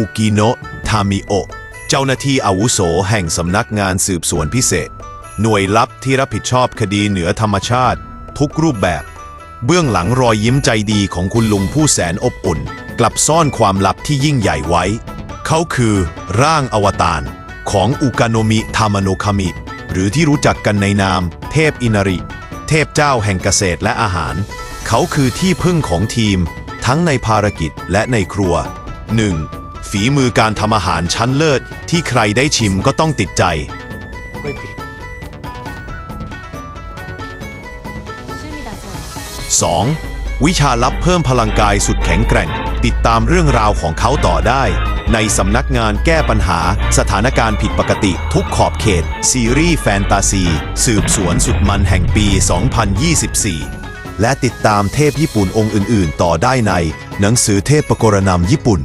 อุกิโนะทามิโอเจ้าหน้าที่อาวุโสแห่งสำนักงานสืบสวนพิเศษ หน่วยลับที่รับผิดชอบคดีเหนือธรรมชาติ ทุกรูปแบบ เบื้องหลังรอยยิ้มใจดีของคุณลุงผู้แสนอบอุ่น กลับซ่อนความลับที่ยิ่งใหญ่ไว้ เขาคือร่างอวตารของอุกาโนมิทามโนคามิ หรือที่รู้จักกันในนาม เทพอินาริ เทพเจ้าแห่งเกษตรและอาหาร เขาคือที่พึ่งของทีม ทั้งในภารกิจและในครัว 1. ฝีมือการทำอาหารชั้นเลิศที่ใครได้ชิมก็ต้องติดใจ 2. วิชาลับเพิ่มพลังกายสุดแข็งแกร่ง ติดตามเรื่องราวของเขาต่อได้ ในสำนักงานแก้ปัญหาสถานการณ์ผิดปกติทุกขอบเขต ซีรีส์แฟนตาซี สืบสวนสุดมันแห่งปี 2024 และติดตามเทพญี่ปุ่นองค์อื่น ๆ ต่อได้ใน หนังสือเทพปกรณำญี่ปุ่น